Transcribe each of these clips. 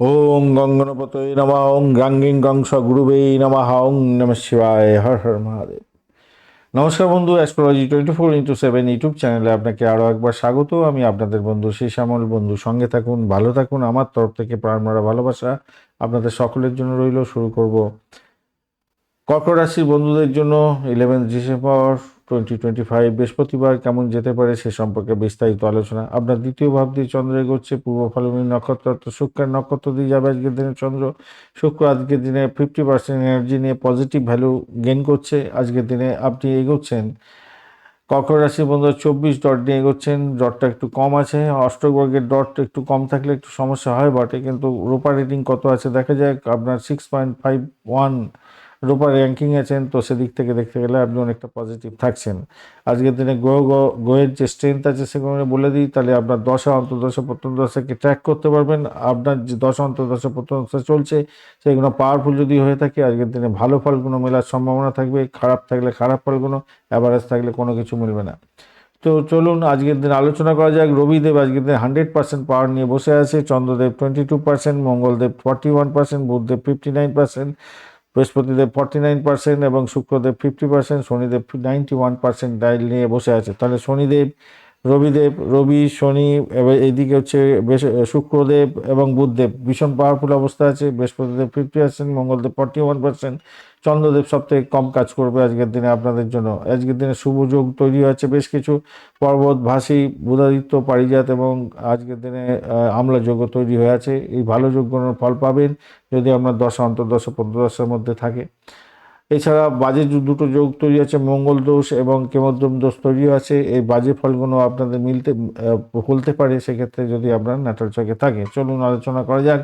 ওং গঙ্গনপতয়ে নমা ওং গাঙ্গিং গংস গুরুবে নমঃ ওং নম শিবায়, হর হর মহাদেব। নমস্কার বন্ধু, astrology twenty four into seven YouTube চ্যানেলে আপনাকে আরও একবার স্বাগত। আমি আপনাদের বন্ধু শ্যামল বন্ধু, সঙ্গে থাকুন, ভালো থাকুন। আমার তরফ থেকে প্রাণ মারা ভালোবাসা আপনাদের সকলের জন্য রইল। শুরু করব কর্কট রাশির বন্ধুদের জন্য eleven December twenty twenty five বৃহস্পতিবার কেমন যেতে পারে সে সম্পর্কে বিস্তারিত আলোচনা। আপনার দ্বিতীয় ভাব দিয়ে চন্দ্র এগোচ্ছে, পূর্ব ফাল্গুনী নক্ষত্র অর্থাৎ শুক্রের নক্ষত্র দিয়ে যাবে আজকের দিনে চন্দ্র। শুক্র আজকের দিনে ফিফটি পার্সেন্ট এনার্জি নিয়ে পজিটিভ ভ্যালু গেইন করছে। আজকের দিনে আপনি এগোচ্ছেন। কর্কট রাশির বন্ধু চব্বিশ ডট নিয়ে এগোচ্ছেন ডটটা একটু কম আছে। অষ্টবর্গের ডট একটু কম থাকলে একটু সমস্যা হয় বটে, কিন্তু রোপা রেটিং কত আছে দেখা যায় আপনার সিক্স পয়েন্ট ফাইভ ওয়ান রোপার র্যাঙ্কিং আছেন, তো সেদিক থেকে দেখতে গেলে আপনি অনেকটা পজিটিভ থাকছেন। আজকের দিনে গ্রহ- গ্রহের যে স্ট্রেংথ আছে সেগুলো বলে দিই, তাহলে আপনার দশা অন্তর্দশা প্রত্যন্তদশাকে ট্র্যাক করতে পারবেন। আপনার যে দশা অন্তর্দশা প্রত্যন্তদশা চলছে, সেগুলো পাওয়ারফুল যদি হয়ে থাকে, আজকের দিনে ভালো ফলগুলো মেলার সম্ভাবনা থাকবে। খারাপ থাকলে খারাপ ফলগুলো অ্যাভারেজ থাকলে কোনো কিছু মিলবে না। তো চলুন, আজকের দিন আলোচনা করা যাক। রবিদেব আজকের দিন হান্ড্রেড পার্সেন্ট পাওয়ার নিয়ে বসে আছে। Chandradev twenty two percent Mangaldev forty one percent Budhdev fifty nine percent Brihaspatidev forty nine percent এবং Shukradev fifty percent Shanidev ninety one percent ডাইল নিয়ে বসে আছে। তাহলে শনিদেব রবিদেব, রবি, শনি, এবার এইদিকে হচ্ছে শুক্রদেব এবং বুধদেব। ভীষণ পাওয়ারফুল অবস্থা আছে। Brihaspatidev fifty percent Mangaldev forty one percent Chandradev সব থেকে কম কাজ করবে আজকের দিনে আপনাদের জন্য। আজকের দিনে শুভ যোগ তৈরি হচ্ছে বেশ কিছু। পর্বত, ভাসি, বুধাদিত্য, পারিজাত এবং আজকের দিনে আমলা যোগ্য তৈরি হয়ে আছে। এই ভালো যোগগুলোর ফল পাবেন যদি আপনার দশা অন্তর্দশা পঞ্চদশার মধ্যে থাকে। এছাড়া বাজে দুটো যোগ তৈরি আছে মঙ্গল দোষ এবং কেমদ্রম দোষ তৈরি আছে। এই বাজে ফলগুলো আপনাদের মিলতে আহ, ফলতে পারে সেক্ষেত্রে যদি আপনার নাটার চকে থাকে। চলুন আলোচনা করা যাক।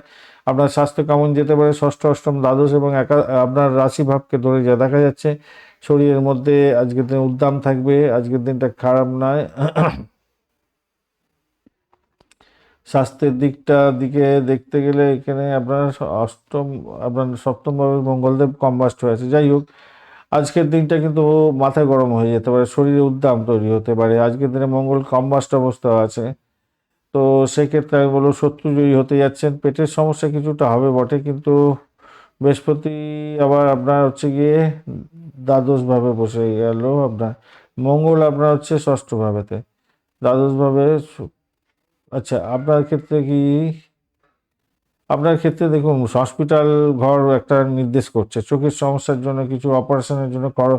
আপনার স্বাস্থ্য কেমন যেতে পারে? ষষ্ঠ অষ্টম দ্বাদশ এবং একা আপনার রাশিভাবকে ধরে যা দেখা যাচ্ছে শরীরের মধ্যে আজকের দিন উদ্দাম থাকবে আজকের দিনটা খারাপ নয়। স্বাস্থ্যের দিকটা দিকে দেখতে গেলে এখানে আপনার অষ্টম, আপনার সপ্তমভাবে মঙ্গলদেব কম্বাস্ট হয়েছে যাই হোক, আজকের দিনটা কিন্তু মাথা গরম হয়ে যেতে পারে, শরীরে উদ্দাম তৈরি হতে পারে। আজকের দিনে মঙ্গল কম্বাস্ট অবস্থা আছে। তো সেক্ষেত্রে আমি বলব শত্রুজয়ী হতে যাচ্ছেন। পেটের সমস্যা কিছুটা হবে বটে, কিন্তু বৃহস্পতি আবার আপনার হচ্ছে গিয়ে দ্বাদশভাবে বসে গেল আপনার। মঙ্গল আপনার হচ্ছে ষষ্ঠভাবেতে দ্বাদশভাবে আচ্ছা আপনার ক্ষেত্রে কি, আপনার ক্ষেত্রে দেখুন, হসপিটাল ঘর একটা নির্দেশ করছে। চোখের সমস্যার জন্য কিছু অপারেশনের জন্য খর-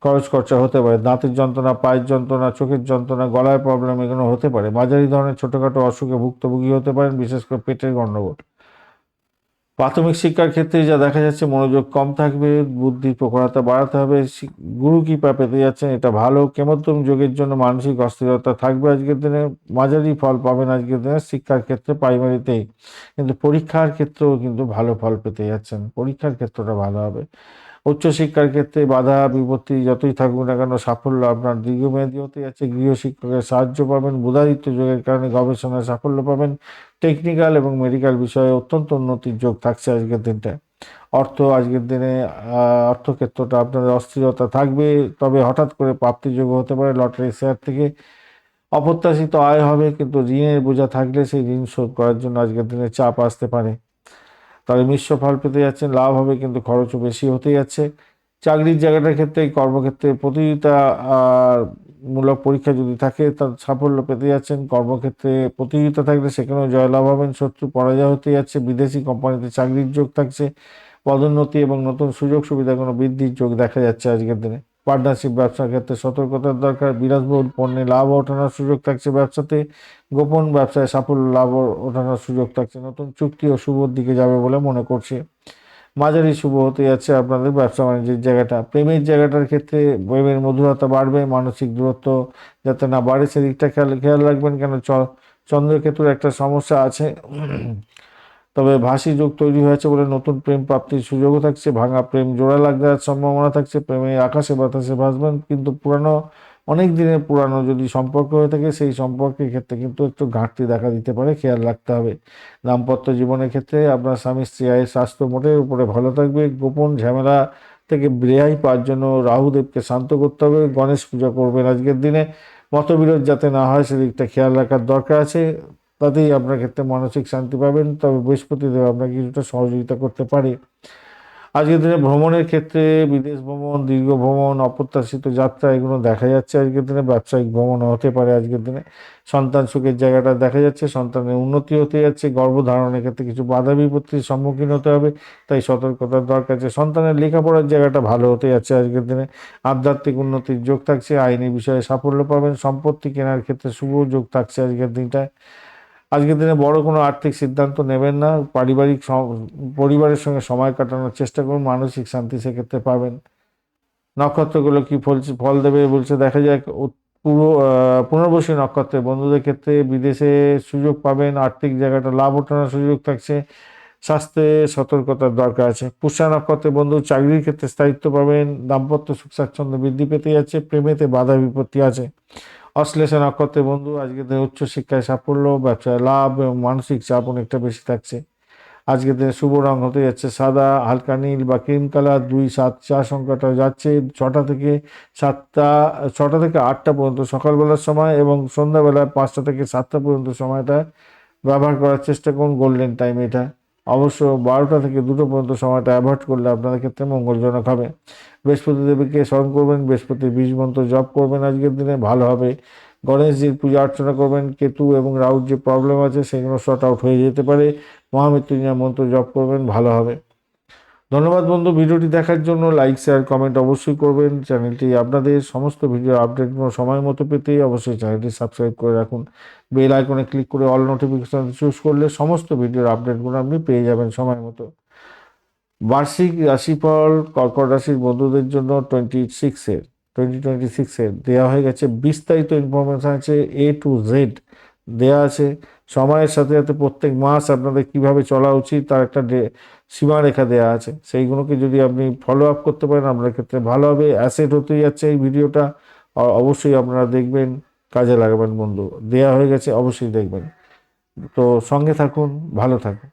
খরচ খরচা হতে পারে। দাঁতের যন্ত্রণা, পায়ের যন্ত্রণা, চোখের যন্ত্রণা, গলায় প্রবলেম এগুলো হতে পারে। মাঝারি ধরনের ছোটোখাটো অসুখে ভুক্তভোগী হতে পারেন, বিশেষ করে পেটের গণ্ডগোল। প্রাথমিক শিক্ষার ক্ষেত্রে যা দেখা যাচ্ছে, মনোযোগ কম থাকবে বুদ্ধির প্রখরতা বাড়াতে হবে গুরু কৃপা পেতে যাচ্ছেন, এটা ভালো। কেমোত্তম যোগের জন্য মানসিক অস্থিরতা থাকবে আজকের দিনে, মাঝারি ফল পাবেন আজকের দিনে শিক্ষার ক্ষেত্রে প্রাইমারিতেই কিন্তু পরীক্ষার ক্ষেত্রেও কিন্তু ভালো ফল পেতে যাচ্ছেন, পরীক্ষার ক্ষেত্রটা ভালো হবে। উচ্চশিক্ষার ক্ষেত্রে বাধা, বিপত্তি যতই থাকুক না কেন, সাফল্য আপনার দীর্ঘমেয়াদী হতে যাচ্ছে। গৃহশিক্ষকের সাহায্য পাবেন, বুধাদিত্য যোগের কারণে গবেষণায় সাফল্য পাবেন। টেকনিক্যাল এবং মেডিকেল বিষয়ে অত্যন্ত উন্নতির যোগ থাকছে আজকের দিনটা। অর্থ, আজকের দিনে অর্থক্ষেত্রটা আপনাদের অস্থিরতা থাকবে, তবে হঠাৎ করে প্রাপ্তিযোগ্য হতে পারে লটারি শেয়ার থেকে। অপ্রত্যাশিত আয় হবে, কিন্তু ঋণের বোঝা থাকলে সেই ঋণ শোধ করার জন্য আজকের দিনে চাপ আসতে পারে। তবে মিশ্র ফল পেতে যাচ্ছেন, লাভ হবে কিন্তু খরচও বেশি হতে যাচ্ছে। চাকরির জায়গাটার ক্ষেত্রে, কর্মক্ষেত্রে প্রতিযোগিতা মূলক পরীক্ষা যদি থাকে, তার সাফল্য পেতে যাচ্ছেন। কর্মক্ষেত্রে প্রতিযোগিতা থাকলে সেখানেও জয়লাভ হবেন, শত্রু পরাজয় হতে যাচ্ছে, বিদেশি কোম্পানিতে চাকরির যোগ থাকছে, পদোন্নতি এবং নতুন সুযোগ সুবিধা কোনো বৃদ্ধির যোগ দেখা যাচ্ছে আজকের দিনে। পার্টনারশিপ ব্যবসার ক্ষেত্রে সতর্কতার দরকার। বিলাসবহুল পণ্যে লাভ ওঠানোর সুযোগ থাকছে ব্যবসাতে। গোপন ব্যবসায় সাফল্য লাভ ওঠানোর সুযোগ থাকছে। নতুন চুক্তি ও শুভর দিকে যাবে বলে মনে করছে। মাঝারি শুভ হতে যাচ্ছে আপনাদের ব্যবসা বাণিজ্যের জায়গাটা। প্রেমের জায়গাটার ক্ষেত্রে প্রেমের মধুরতা বাড়বে, মানসিক দূরত্ব যাতে না বাড়ে। সেদিকটা খেয়াল খেয়াল রাখবেন কেন? চন্দ্রকেতুর একটা সমস্যা আছে। তবে ভাসি যোগ তৈরি হয়েছে বলে নতুন প্রেম প্রাপ্তির সুযোগও থাকছে, ভাঙা প্রেম জোড়া লাগার সম্ভাবনা থাকছে প্রেমে আকাশে বাতাসে ভাসবেন, কিন্তু পুরানো, অনেক দিনের পুরানো যদি সম্পর্ক হয়ে থাকে, সেই সম্পর্কের ক্ষেত্রে কিন্তু একটু ঘাটতি দেখা দিতে পারে, খেয়াল রাখতে হবে। দাম্পত্য জীবনের ক্ষেত্রে আপনার স্বামী, স্ত্রী, আয়ের স্বাস্থ্য মোটের উপরে ভালো থাকবে, গোপন ঝামেলা থেকে রেহাই পাওয়ার জন্য রাহুদেবকে শান্ত করতে হবে, গণেশ পূজা করবেন আজকের দিনে, মতবিরোধ যাতে না হয়, সেদিকটা খেয়াল রাখার দরকার আছে। তাতেই আপনার ক্ষেত্রে মানসিক শান্তি পাবেন। তবে বৃহস্পতিদেব আপনাকে কিছুটা সহযোগিতা করতে পারে। আজকের দিনে ভ্রমণের ক্ষেত্রে বিদেশ ভ্রমণ, দীর্ঘ ভ্রমণ, অপ্রত্যাশিত যাত্রা, এগুলো দেখা যাচ্ছে আজকের দিনে। ব্যবসায়িক ভ্রমণ হতে পারে আজকের দিনে। সন্তান সুখের জায়গাটা দেখা যাচ্ছে, সন্তানের উন্নতি হতে যাচ্ছে। গর্ভধারণের ক্ষেত্রে কিছু বাধা বিপত্তির সম্মুখীন হতে হবে, তাই সতর্কতার দরকার আছে। সন্তানের লেখাপড়ার জায়গাটা ভালো হতে যাচ্ছে আজকের দিনে। আধ্যাত্মিক উন্নতির যোগ থাকছে, আইনি বিষয়ে সাফল্য পাবেন, সম্পত্তি কেনার ক্ষেত্রে শুভ যোগ থাকছে আজকের দিনটায়। আজকের দিনে বড় কোনো আর্থিক সিদ্ধান্ত নেবেন না। পারিবারিক পরিবারের সঙ্গে সময় কাটানোর চেষ্টা করুন, মানসিক শান্তি সেক্ষেত্রে পাবেন। নক্ষত্রগুলো কি ফল ফল দেবে বলছে, দেখা যাক পুরো পুনর্বসী নক্ষত্রের বন্ধুদের ক্ষেত্রে বিদেশে সুযোগ পাবেন, আর্থিক জায়গাটা লাভ ওঠানোর সুযোগ থাকছে, স্বাস্থ্যে সতর্কতার দরকার আছে। পুষা নক্ষত্রে বন্ধু চাকরির ক্ষেত্রে স্থায়িত্ব পাবেন, দাম্পত্য সুখ স্বাচ্ছন্দ্য বৃদ্ধি পেতে যাচ্ছে, প্রেমেতে বাধা বিপত্তি আছে। অশ্লেষা নক্ষত্রের বন্ধু, আজকের দিনে উচ্চশিক্ষায় সাফল্য, ব্যবসায় লাভ এবং মানসিক চাপ অনেকটা বেশি থাকছে। আজকের দিনে শুভ রং হতে যাচ্ছে সাদা, হালকা নীল বা ক্রিম কালার, দুই সাত চার সংখ্যাটা যাচ্ছে। ছটা থেকে সাতটা, ছটা থেকে আটটা পর্যন্ত সকালবেলার সময় এবং সন্ধ্যাবেলায় পাঁচটা থেকে সাতটা পর্যন্ত সময়টা ব্যবহার করার চেষ্টা করুন গোল্ডেন টাইম এটা। অবশ্য বারোটা থেকে দুটো পর্যন্ত সময়টা অ্যাভয়েড করলে আপনাদের ক্ষেত্রে মঙ্গলজনক হবে। বৃহস্পতি দেবীকে স্মরণ করবেন, বৃহস্পতি বীজ মন্ত্র জপ করবেন আজকের দিনে, ভালো হবে। গণেশজির পূজা অর্চনা করবেন, কেতু এবং রাউর যে প্রবলেম আছে, সেগুলো শর্ট আউট হয়ে যেতে পারে। মহামৃত্যুঞ্জয় মন্ত্র জপ করবেন, ভালো হবে। ধন্যবাদ বন্ধু, ভিডিওটি দেখার জন্য লাইক, শেয়ার, কমেন্ট অবশ্যই করবেন। চ্যানেলটি আপনাদের সমস্ত ভিডিও আপডেটগুলো সময় মতো পেতে অবশ্যই চ্যানেলটি সাবস্ক্রাইব করে রাখুন। বেল আইকনে ক্লিক করে অল নোটিফিকেশান চুজ করলে সমস্ত ভিডিওর আপডেটগুলো আপনি পেয়ে যাবেন সময় মতো। বার্ষিক রাশিফল কর্কট রাশির বন্ধুদের জন্য টোয়েন্টি সিক্সের টোয়েন্টি টোয়েন্টি সিক্সের দেওয়া হয়ে গেছে। বিস্তারিত ইনফরমেশান আছে এ টু জেড দেওয়া আছে। সময়ের সাথে সাথে প্রত্যেক মাস আপনাদের কীভাবে চলা উচিত তার একটা সীমারেখা দেয়া আছে। সেইগুলোকে যদি আপনি ফলো আপ করতে পারেন আপনার ক্ষেত্রে ভালো হবে। অ্যাসেট হতে যাচ্ছে এই ভিডিওটা। অবশ্যই আপনারা দেখবেন, কাজে লাগাবেন বন্ধু। দেয়া হয়ে গেছে, অবশ্যই দেখবেন। তো সঙ্গে থাকুন, ভালো থাকুন।